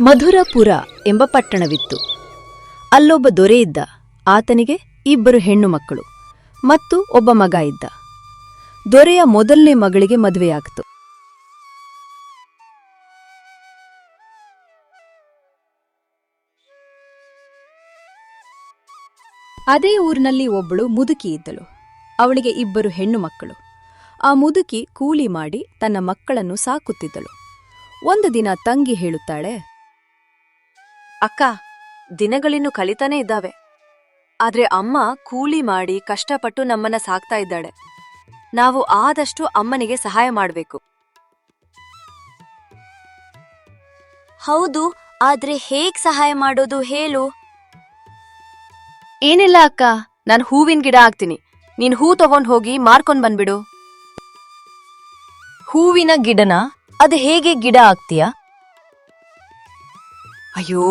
ಮಧುರಪುರ ಎಂಬ ಪಟ್ಟಣವಿತ್ತು. ಅಲ್ಲೊಬ್ಬ ದೊರೆ ಇದ್ದ. ಆತನಿಗೆ ಇಬ್ಬರು ಹೆಣ್ಣು ಮಕ್ಕಳು ಮತ್ತು ಒಬ್ಬ ಮಗ ಇದ್ದ. ದೊರೆಯ ಮೊದಲನೇ ಮಗಳಿಗೆ ಮದುವೆಯಾಗ್ತು ಅದೇ ಊರಿನಲ್ಲಿ ಒಬ್ಬಳು ಮುದುಕಿ ಇದ್ದಳು. ಅವಳಿಗೆ ಇಬ್ಬರು ಹೆಣ್ಣು ಮಕ್ಕಳು. ಆ ಮುದುಕಿ ಕೂಲಿ ಮಾಡಿ ತನ್ನ ಮಕ್ಕಳನ್ನು ಸಾಕುತ್ತಿದ್ದಳು. ಒಂದು ದಿನ ತಂಗಿ ಹೇಳುತ್ತಾಳೆ ಅಕ್ಕ ದಿನಗಳಿನ್ನು ಕಲಿತಾನೇ ಇದ್ದಾವೆ. ಆದ್ರೆ ಅಮ್ಮ ಕೂಲಿ ಮಾಡಿ ಕಷ್ಟಪಟ್ಟು ನಮ್ಮನ್ನ ಸಾಕ್ತಾ ಇದ್ದಾಳೆ. ನಾವು ಆದಷ್ಟು ಅಮ್ಮನಿಗೆ ಸಹಾಯ ಮಾಡಬೇಕು. ಹೌದು ಆದ್ರೆ ಹೇಗ್ ಸಹಾಯ ಮಾಡೋದು ಹೇಳು? ಏನಿಲ್ಲ ಅಕ್ಕ ನಾನು ಹೂವಿನ ಗಿಡ ಹಾಕ್ತೀನಿ. ನೀನ್ ಹೂ ತಗೊಂಡ್ ಹೋಗಿ ಮಾರ್ಕೊಂಡ್ ಬಂದ್ಬಿಡು. ಹೂವಿನ ಗಿಡನ? ಅದು ಹೇಗೆ ಗಿಡ ಆಗ್ತೀಯಾ ಅಯ್ಯೋ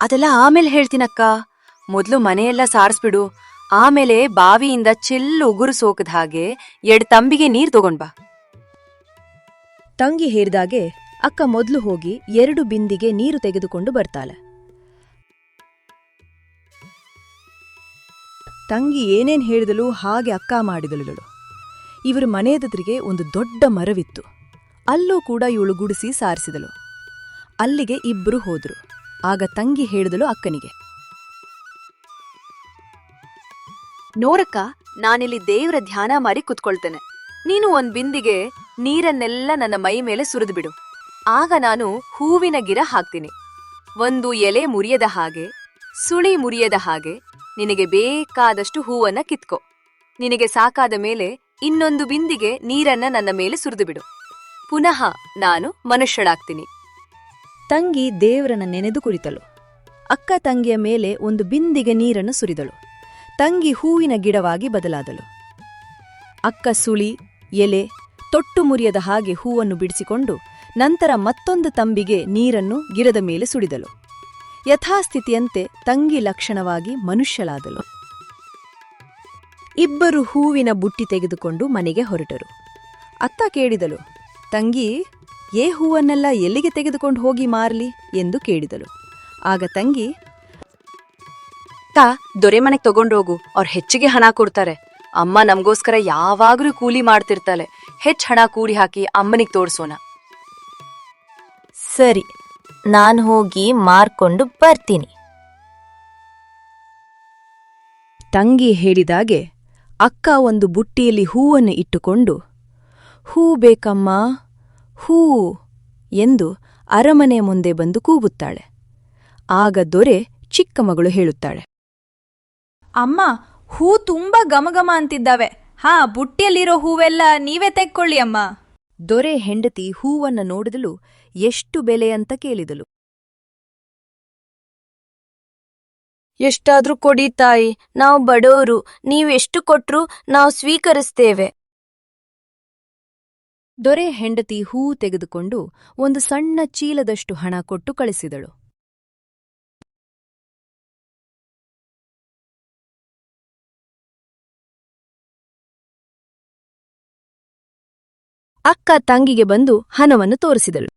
ಅದೆಲ್ಲ ಆಮೇಲೆ ಹೇಳ್ತೀನಕ್ಕ. ಮೊದ್ಲು ಮನೆಯೆಲ್ಲ ಸಾರಿಸ್ಬಿಡು. ಆಮೇಲೆ ಬಾವಿಯಿಂದ ಚೆಲ್ಲು ಉಗುರು ಸೋಕದ ಹಾಗೆ ಎರಡ್ ತಂಬಿಗೆ ನೀರ್ ತಗೊಂಡ್ ಬಾ. ತಂಗಿ ಹೇರಿದಾಗೆ ಅಕ್ಕ ಮೊದಲು ಹೋಗಿ ಎರಡು ಬಿಂದಿಗೆ ನೀರು ತೆಗೆದುಕೊಂಡು ಬರ್ತಾಳೆ. ತಂಗಿ ಏನೇನ್ ಹೇಳಿದಳು ಹಾಗೆ ಅಕ್ಕ ಮಾಡಿದಳು ಇವರ ಮನೆಯದರಿಗೆ ಒಂದು ದೊಡ್ಡ ಮರವಿತ್ತು. ಅಲ್ಲೂ ಕೂಡ ಇವಳು ಗುಡಿಸಿ ಸಾರಿಸಿದಳು. ಅಲ್ಲಿಗೆ ಇಬ್ರು ಹೋದ್ರು. ಆಗ ತಂಗಿ ಹೇಳಿದಳು ಅಕ್ಕನಿಗೆ. ನೋಡಕ್ಕ, ನಾನಿಲ್ಲಿ ದೇವ್ರ ಧ್ಯಾನ ಮಾಡಿ ಕುತ್ಕೊಳ್ತೇನೆ. ನೀನು ಒಂದ್ ಬಿಂದಿಗೆ ನೀರನ್ನೆಲ್ಲ ನನ್ನ ಮೈ ಮೇಲೆ ಸುರಿದು ಬಿಡು. ಆಗ ನಾನು ಹೂವಿನ ಗಿರ ಹಾಕ್ತೀನಿ. ಒಂದು ಎಲೆ ಮುರಿಯದ ಹಾಗೆ, ಸುಳಿ ಮುರಿಯದ ಹಾಗೆ ನಿನಗೆ ಬೇಕಾದಷ್ಟು ಹೂವನ್ನ ಕಿತ್ಕೋ. ನಿನಗೆ ಸಾಕಾದ ಮೇಲೆ ಇನ್ನೊಂದು ಬಿಂದಿಗೆ ನೀರನ್ನ ನನ್ನ ಮೇಲೆ ಸುರಿದು ಬಿಡು. ಪುನಃ ನಾನು ಮನುಷ್ಯಳಾಗ್ತೀನಿ. ತಂಗಿ ದೇವರನ್ನ ನೆನೆದು ಕುಳಿತಳು ಅಕ್ಕ ತಂಗಿಯ ಮೇಲೆ ಒಂದು ಬಿಂದಿಗೆ ನೀರನ್ನು ಸುರಿದಳು. ತಂಗಿ ಹೂವಿನ ಗಿಡವಾಗಿ ಬದಲಾದಳು. ಅಕ್ಕ ಸುಳಿ, ಎಲೆ, ತೊಟ್ಟು ಮುರಿಯದ ಹಾಗೆ ಹೂವನ್ನು ಬಿಡಿಸಿಕೊಂಡು ನಂತರ ಮತ್ತೊಂದು ತಂಬಿಗೆ ನೀರನ್ನು ಗಿಡದ ಮೇಲೆ ಸುಡಿದಳು ಯಥಾಸ್ಥಿತಿಯಂತೆ ತಂಗಿ ಲಕ್ಷಣವಾಗಿ ಮನುಷ್ಯಳಾದಳು. ಇಬ್ಬರು ಹೂವಿನ ಬುಟ್ಟಿ ತೆಗೆದುಕೊಂಡು ಮನೆಗೆ ಹೊರಟರು. ಅತ್ತ ಕೇಳಿದಳು, ತಂಗಿ ಏ ಹೂವನ್ನೆಲ್ಲ ಎಲ್ಲಿಗೆ ತೆಗೆದುಕೊಂಡು ಹೋಗಿ ಮಾರಲಿ ಎಂದು ಕೇಳಿದಳು. ಆಗ ತಂಗಿ ತಾ ದೊರೆ ಮನೆಗೆ ತಗೊಂಡೋಗು ಅವ್ರು ಹೆಚ್ಚಿಗೆ ಹಣ ಕೊಡ್ತಾರೆ. ಅಮ್ಮ ನಮಗೋಸ್ಕರ ಯಾವಾಗಲೂ ಕೂಲಿ ಮಾಡ್ತಿರ್ತಾಳೆ. ಹೆಚ್ಚು ಹಣ ಕೂಡಿ ಹಾಕಿ ಅಮ್ಮನಿಗೆ ತೋರಿಸೋಣ ಸರಿ ನಾನು ಹೋಗಿ ಮಾರ್ಕೊಂಡು ಬರ್ತೀನಿ. ತಂಗಿ ಹೇಳಿದಾಗೆ ಅಕ್ಕ ಒಂದು ಬುಟ್ಟಿಯಲ್ಲಿ ಹೂವನ್ನು ಇಟ್ಟುಕೊಂಡು ಹೂ ಬೇಕಮ್ಮ ಹೂ ಎಂದು ಅರಮನೆಯ ಮುಂದೆ ಬಂದು ಕೂಗುತ್ತಾಳೆ. ಆಗ ದೊರೆ ಚಿಕ್ಕ ಮಗಳು ಹೇಳುತ್ತಾಳೆ. ಅಮ್ಮ ಹೂ ತುಂಬಾ ಗಮಗಮ ಅಂತಿದ್ದಾವೆ. ಹಾ ಬುಟ್ಟಿಯಲ್ಲಿರೋ ಹೂವೆಲ್ಲ ನೀವೇ ತೆಕ್ಕೊಳ್ಳಿ ಅಮ್ಮ. ದೊರೆ ಹೆಂಡತಿ ಹೂವನ್ನ ನೋಡಿದಳು ಎಷ್ಟು ಬೆಲೆ ಅಂತ ಕೇಳಿದಳು. ಎಷ್ಟಾದ್ರೂ ಕೊಡಿ ತಾಯಿ ನಾವು ಬಡವರು ನೀವೆಷ್ಟು ಕೊಟ್ರು ನಾವು ಸ್ವೀಕರಿಸ್ತೇವೆ. ದೊರೆ ಹೆಂಡತಿ ಹೂ ತೆಗೆದುಕೊಂಡು ಒಂದು ಸಣ್ಣ ಚೀಲದಷ್ಟು ಹಣ ಕೊಟ್ಟು ಕಳಿಸಿದಳು. ಅಕ್ಕ ತಂಗಿಗೆ ಬಂದು ಹಣವನ್ನು ತೋರಿಸಿದಳು.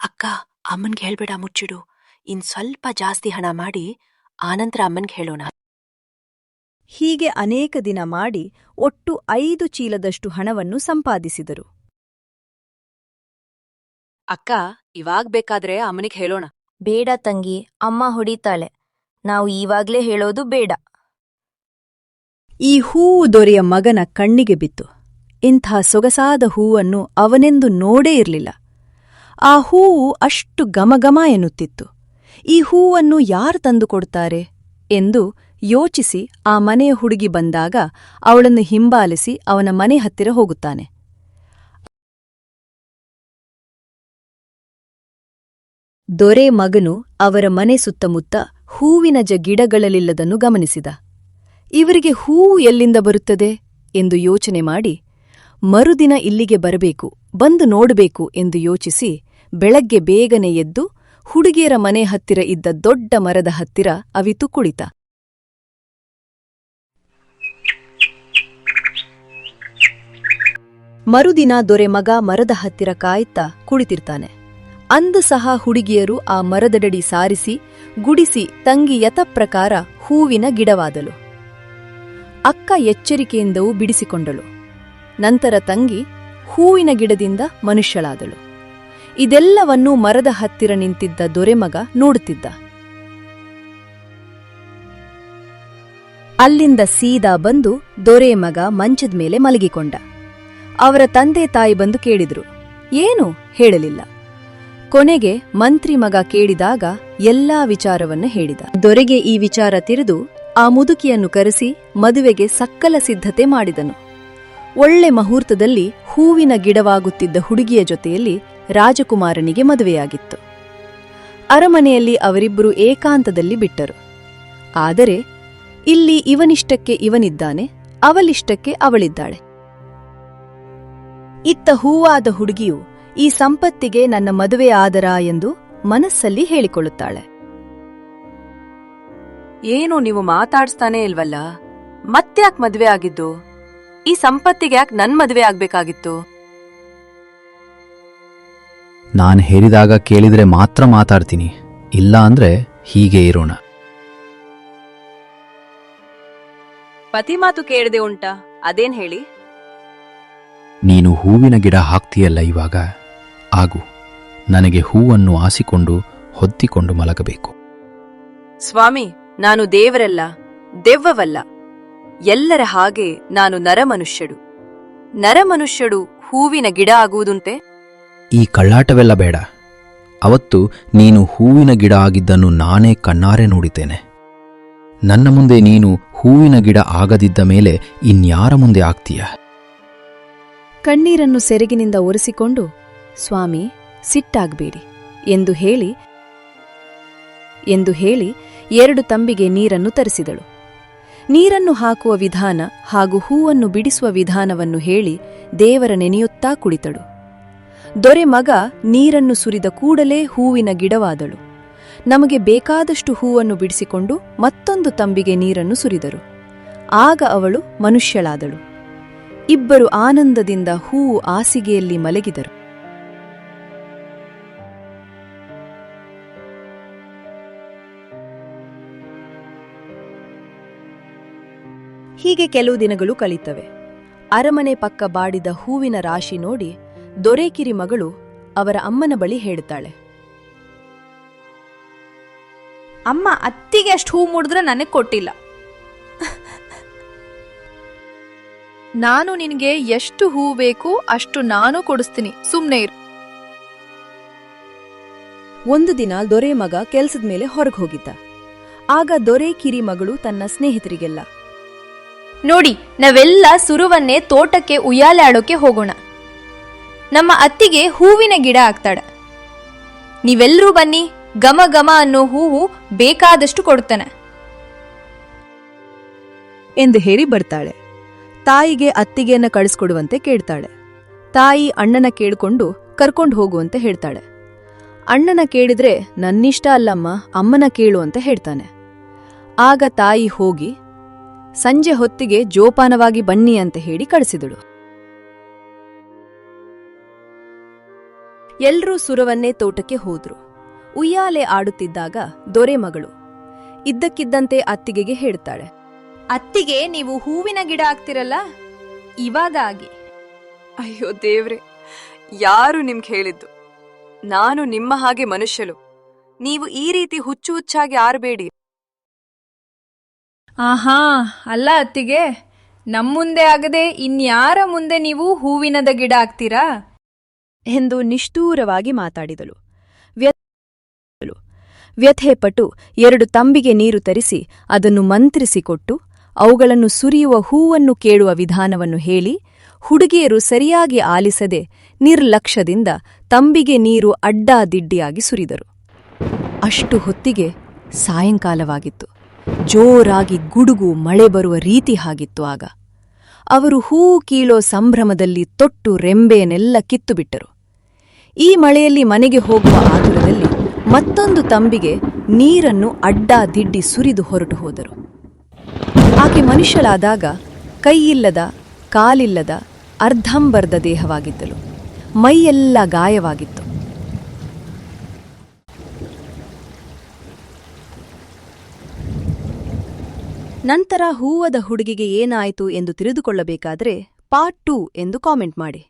ಅಕ್ಕ, ಅಮ್ಮನ್ಗೆ ಹೇಳ್ಬೇಡ ಮುಚ್ಚಿಡು. ಇನ್ ಸ್ವಲ್ಪ ಜಾಸ್ತಿ ಹಣ ಮಾಡಿ ಆನಂತರ ಅಮ್ಮನ್ಗೆ ಹೇಳೋಣ. ಹೀಗೆ ಅನೇಕ ದಿನ ಮಾಡಿ ಒಟ್ಟು ಐದು ಚೀಲದಷ್ಟು ಹಣವನ್ನು ಸಂಪಾದಿಸಿದರು. ಅಕ್ಕ ಇವಾಗ್ ಬೇಕಾದ್ರೆ ಅಮ್ಮನಿಗೆ ಹೇಳೋಣ. ಬೇಡ ತಂಗಿ ಅಮ್ಮ ಹೊಡಿತಾಳೆ. ನಾವು ಈವಾಗ್ಲೇ ಹೇಳೋದು ಬೇಡ. ಈ ಹೂವು ದೊರೆಯ ಮಗನ ಕಣ್ಣಿಗೆ ಬಿತ್ತು. ಇಂಥ ಸೊಗಸಾದ ಹೂವನ್ನು ಅವನೆಂದು ನೋಡೇ ಇರಲಿಲ್ಲ. ಆ ಹೂವು ಅಷ್ಟು ಗಮಗಮ ಎನ್ನುತ್ತಿತ್ತು. ಈ ಹೂವನ್ನು ಯಾರು ತಂದುಕೊಡ್ತಾರೆ ಎಂದು ಯೋಚಿಸಿ ಆ ಮನೆಯ ಹುಡುಗಿ ಬಂದಾಗ ಅವಳನ್ನು ಹಿಂಬಾಲಿಸಿ ಅವನ ಮನೆ ಹತ್ತಿರ ಹೋಗುತ್ತಾನೆ. ದೊರೆ ಮಗನು ಅವರ ಮನೆ ಸುತ್ತಮುತ್ತ ಹೂವಿನ ಜ ಗಿಡಗಳಲ್ಲಿಲ್ಲದನ್ನು ಗಮನಿಸಿದ. ಇವರಿಗೆ ಹೂವು ಎಲ್ಲಿಂದ ಬರುತ್ತದೆ? ಎಂದು ಯೋಚನೆ ಮಾಡಿ, ಮರುದಿನ ಇಲ್ಲಿಗೆ ಬರಬೇಕು, ಬಂದು ನೋಡಬೇಕು ಎಂದು ಯೋಚಿಸಿ ಬೆಳಗ್ಗೆ ಬೇಗನೆ ಎದ್ದು ಹುಡುಗಿಯರ ಮನೆ ಹತ್ತಿರ ಇದ್ದ ದೊಡ್ಡ ಮರದ ಹತ್ತಿರ ಅವಿತು ಕುಳಿತ. ಮರುದಿನ ದೊರೆಮಗ ಮರದ ಹತ್ತಿರ ಕಾಯ್ತಾ ಕುಳಿತಿರ್ತಾನೆ. ಅಂದ ಸಹ ಹುಡುಗಿಯರು ಆ ಮರದಡಡಿ ಸಾರಿಸಿ, ಗುಡಿಸಿ ತಂಗಿ ಯಥಪ್ರಕಾರ ಹೂವಿನ ಗಿಡವಾದಳು. ಅಕ್ಕ ಎಚ್ಚರಿಕೆಯಿಂದವೂ ಬಿಡಿಸಿಕೊಂಡಳು. ನಂತರ ತಂಗಿ ಹೂವಿನ ಗಿಡದಿಂದ ಮನುಷ್ಯಳಾದಳು. ಇದೆಲ್ಲವನ್ನೂ ಮರದ ಹತ್ತಿರ ನಿಂತಿದ್ದ ದೊರೆಮಗ ನೋಡುತ್ತಿದ್ದ. ಅಲ್ಲಿಂದ ಸೀದಾ ಬಂದು ದೊರೆ ಮಗ ಮಂಚದ ಮೇಲೆ ಮಲಗಿಕೊಂಡ. ಅವರ ತಂದೆ ತಾಯಿ ಬಂದು ಕೇಳಿದರು, ಏನು? ಹೇಳಲಿಲ್ಲ. ಕೊನೆಗೆ ಮಂತ್ರಿ ಮಗ ಕೇಳಿದಾಗ ಎಲ್ಲಾ ವಿಚಾರವನ್ನು ಹೇಳಿದ. ದೊರೆಗೆ ಈ ವಿಚಾರ ತಿಳಿದು ಆ ಮುದುಕಿಯನ್ನು ಕರೆಸಿ ಮದುವೆಗೆ ಸಕ್ಕಲ ಸಿದ್ಧತೆ ಮಾಡಿದನು. ಒಳ್ಳೆ ಮುಹೂರ್ತದಲ್ಲಿ ಹೂವಿನ ಗಿಡವಾಗುತ್ತಿದ್ದ ಹುಡುಗಿಯ ಜೊತೆಯಲ್ಲಿ ರಾಜಕುಮಾರನಿಗೆ ಮದುವೆಯಾಗಿತ್ತು. ಅರಮನೆಯಲ್ಲಿ ಅವರಿಬ್ಬರು ಏಕಾಂತದಲ್ಲಿ ಬಿಟ್ಟರು. ಆದರೆ ಇಲ್ಲಿ ಇವನಿಷ್ಟಕ್ಕೆ ಇವನಿದ್ದಾನೆ, ಅವಲಿಷ್ಟಕ್ಕೆ ಅವಳಿದ್ದಾಳೆ. ಇತ್ತ ಹೂವಾದ ಹುಡುಗಿಯು ಈ ಸಂಪತ್ತಿಗೆ ನನ್ನ ಮದುವೆ ಆದರ ಎಂದು ಮನಸ್ಸಲ್ಲಿ ಹೇಳಿಕೊಳ್ಳುತ್ತಾಳೆ. ಏನು ನೀವು ಮಾತಾಡ್ಸ್ತಾನೇ ಇಲ್ವಲ್ಲ? ಮತ್ತ್ಯಾಕ್ ಮದ್ವೆ ಆಗಿದ್ದು? ಈ ಸಂಪತ್ತಿಗೆ ಯಾಕೆ ನನ್ ಮದ್ವೆ ಆಗ್ಬೇಕಾಗಿತ್ತು? ನಾನು ಹೇಳಿದಾಗ ಕೇಳಿದ್ರೆ ಮಾತ್ರ ಮಾತಾಡ್ತೀನಿ. ಇಲ್ಲ ಅಂದ್ರೆ ಹೀಗೆ ಇರೋಣ. ಪತಿ ಮಾತು ಕೇಳದೆ ಉಂಟಾ? ಅದೇನ್ ಹೇಳಿ? ನೀನು ಹೂವಿನ ಗಿಡ ಹಾಕ್ತೀಯಲ್ಲ ಇವಾಗ? ಆಗು ನನಗೆ ಹೂವನ್ನು ಆಸಿಕೊಂಡು ಹೊತ್ತಿಕೊಂಡು ಮಲಗಬೇಕು. ಸ್ವಾಮಿ ನಾನು ದೇವರಲ್ಲ ದೆವ್ವವಲ್ಲ. ಎಲ್ಲರ ಹಾಗೆ ನಾನು ನರಮನುಷ್ಯಡು. ನರಮನುಷ್ಯಡು ಹೂವಿನ ಗಿಡ ಆಗುವುದುಂಟೆ? ಈ ಕಳ್ಳಾಟವೆಲ್ಲ ಬೇಡ. ಅವತ್ತು ನೀನು ಹೂವಿನ ಗಿಡ ಆಗಿದ್ದನ್ನು ನಾನೇ ಕಣ್ಣಾರೆ ನೋಡಿದ್ದೇನೆ. ನನ್ನ ಮುಂದೆ ನೀನು ಹೂವಿನ ಗಿಡ ಆಗದಿದ್ದ ಮೇಲೆ ಇನ್ಯಾರ ಮುಂದೆ ಆಗ್ತೀಯ? ಕಣ್ಣೀರನ್ನು ಸೆರಗಿನಿಂದ ಒರೆಸಿಕೊಂಡು, ಸ್ವಾಮಿ, ಸಿಟ್ಟಾಗಬೇಡಿ ಎಂದು ಹೇಳಿ ಎಂದು ಹೇಳಿ ಎರಡು ತಂಬಿಗೆ ನೀರನ್ನು ತರಿಸಿದಳು. ನೀರನ್ನು ಹಾಕುವ ವಿಧಾನ ಹಾಗೂ ಹೂವನ್ನು ಬಿಡಿಸುವ ವಿಧಾನವನ್ನು ಹೇಳಿ ದೇವರ ನೆನೆಯುತ್ತಾ ಕುಳಿತಳು. ದೊರೆ ಮಗ ನೀರನ್ನು ಸುರಿದ ಕೂಡಲೇ ಹೂವಿನ ಗಿಡವಾದಳು. ನಮಗೆ ಬೇಕಾದಷ್ಟು ಹೂವನ್ನು ಬಿಡಿಸಿಕೊಂಡು ಮತ್ತೊಂದು ತಂಬಿಗೆ ನೀರನ್ನು ಸುರಿದರು. ಆಗ ಅವಳು ಮನುಷ್ಯಳಾದಳು. ಇಬ್ಬರು ಆನಂದದಿಂದ ಹೂವು ಹಾಸಿಗೆಯಲ್ಲಿ ಮಲಗಿದರು. ಹೀಗೆ ಕೆಲವು ದಿನಗಳು ಕಳೀತವೆ. ಅರಮನೆ ಪಕ್ಕ ಬಾಡಿದ ಹೂವಿನ ರಾಶಿ ನೋಡಿ ದೊರೆಕಿರಿ ಮಗಳು ಅವರ ಅಮ್ಮನ ಬಳಿ ಹೇಳುತ್ತಾಳೆ. ಅಮ್ಮ, ಅತ್ತಿಗೆ ಅಷ್ಟು ಹೂ ಮುಡಿದ್ರೆ ನನಗೆ ಕೊಟ್ಟಿಲ್ಲ. ನಾನು ನಿನಗೆ ಎಷ್ಟು ಹೂ ಬೇಕು ಅಷ್ಟು ನಾನು ಕೊಡಿಸ್ತೀನಿ. ಸುಮ್ನೆ ಇರು. ಒಂದು ದಿನ ದೊರೆ ಮಗ ಕೆಲ್ಸದ ಮೇಲೆ ಹೊರಗೆ ಹೋಗಿದ್ದ. ಆಗ ದೊರೆ ಕಿರಿ ಮಗಳು ತನ್ನ ಸ್ನೇಹಿತರಿಗೆಲ್ಲ ನೋಡಿ ನಾವೆಲ್ಲ ಸುರುವನ್ನೇ ತೋಟಕ್ಕೆ ಉಯ್ಯಾಲೆ ಆಡೋಕೆ ಹೋಗೋಣ. ನಮ್ಮ ಅತ್ತಿಗೆ ಹೂವಿನ ಗಿಡ ಆಗ್ತಾಳೆ. ನೀವೆಲ್ಲರೂ ಬನ್ನಿ ಘಮ ಘಮ ಅನ್ನೋ ಹೂವು ಬೇಕಾದಷ್ಟು ಕೊಡ್ತಾನೆ. ಎಂದು ಹೇಳಿ ಬರ್ತಾಳೆ. ತಾಯಿಗೆ ಅತ್ತಿಗೆಯನ್ನ ಕಳಿಸ್ಕೊಡುವಂತೆ ಕೇಳ್ತಾಳೆ. ತಾಯಿ ಅಣ್ಣನ ಕೇಳ್ಕೊಂಡು ಕರ್ಕೊಂಡು ಹೋಗುವಂತೆ ಹೇಳ್ತಾಳೆ. ಅಣ್ಣನ ಕೇಳಿದ್ರೆ, ನನ್ನಿಷ್ಟ ಅಲ್ಲಮ್ಮ, ಅಮ್ಮನ ಕೇಳು ಅಂತ ಹೇಳ್ತಾನೆ. ಆಗ ತಾಯಿ ಹೋಗಿ, ಸಂಜೆ ಹೊತ್ತಿಗೆ ಜೋಪಾನವಾಗಿ ಬನ್ನಿ ಅಂತ ಹೇಳಿ ಕಳಿಸಿದಳು. ಎಲ್ರೂ ಸುರವನ್ನೇ ತೋಟಕ್ಕೆ ಹೋದ್ರು. ಉಯ್ಯಾಲೆ ಆಡುತ್ತಿದ್ದಾಗ ದೊರೆ ಮಗಳು ಇದ್ದಕ್ಕಿದ್ದಂತೆ ಅತ್ತಿಗೆಗೆ ಹೇಳ್ತಾಳೆ ಅತ್ತಿಗೆ ನೀವು ಹೂವಿನ ಗಿಡ ಆಗ್ತಿರಲ್ಲ ಇವಾಗ ಆಗಿ ಅಯ್ಯೋ ದೇವ್ರೆ ಯಾರು ನಿಮ್ಗೆ ಹೇಳಿದ್ದು? ನಾನು ನಿಮ್ಮ ಹಾಗೆ ಮನುಷ್ಯಲು ನೀವು ಈ ರೀತಿ ಹುಚ್ಚು ಹುಚ್ಚಾಗಿ ಆರಬೇಡಿ. ಆಹಾ ಅಲ್ಲ ಅತ್ತಿಗೆ. ನಮ್ಮ ಮುಂದೆ ಆಗದೆ ಇನ್ಯಾರ ಮುಂದೆ ನೀವು ಹೂವಿನದ ಗಿಡ ಆಗ್ತೀರಾ ಎಂದು ನಿಷ್ಠೂರವಾಗಿ ಮಾತಾಡಿದಳು. ವ್ಯಥೆಪಟು ವ್ಯಥೆಪಟ್ಟು ಎರಡು ತಂಬಿಗೆ ನೀರು ತರಿಸಿ ಅದನ್ನು ಮಂತ್ರಿಸಿಕೊಟ್ಟು ಅವುಗಳನ್ನು ಸುರಿಯುವ ಹೂವನ್ನು ಕೇಳುವ ವಿಧಾನವನ್ನು ಹೇಳಿ ಹುಡುಗಿಯರು ಸರಿಯಾಗಿ ಆಲಿಸದೆ ನಿರ್ಲಕ್ಷ್ಯದಿಂದ ತಂಬಿಗೆ ನೀರು ಅಡ್ಡಾದಿಡ್ಡಿಯಾಗಿ ಸುರಿದರು. ಅಷ್ಟು ಹೊತ್ತಿಗೆ ಸಾಯಂಕಾಲವಾಗಿತ್ತು. ಜೋರಾಗಿ ಗುಡುಗು ಮಳೆ ಬರುವ ರೀತಿ ಹಾಗಿತ್ತು ಆಗ. ಅವರು ಹೂ ಕೀಳೋ ಸಂಭ್ರಮದಲ್ಲಿ ತೊಟ್ಟು ರೆಂಬೆಯನ್ನೆಲ್ಲ ಕಿತ್ತುಬಿಟ್ಟರು. ಈ ಮಳೆಯಲ್ಲಿ ಮನೆಗೆ ಹೋಗುವ ಆತುರದಲ್ಲಿ ಮತ್ತೊಂದು ತಂಬಿಗೆ ನೀರನ್ನು ಅಡ್ಡಾದಿಡ್ಡಿ ಸುರಿದು ಹೊರಟು ಹೋದರು. ಆಕೆ ಮನುಷ್ಯಳಾದಾಗ ಕೈಯಿಲ್ಲದ, ಕಾಲಿಲ್ಲದ, ಅರ್ಧಂಬರ್ಧ ದೇಹವಾಗಿದ್ದಳು. ಮೈಯೆಲ್ಲ ಗಾಯವಾಗಿತ್ತು. ನಂತರ ಹೂವದ ಹುಡುಗಿಗೆ ಏನಾಯಿತು ಎಂದು ತಿಳಿದುಕೊಳ್ಳಬೇಕಾದರೆ ಪಾರ್ಟ್ ಟೂ ಎಂದು ಕಾಮೆಂಟ್ ಮಾಡಿ.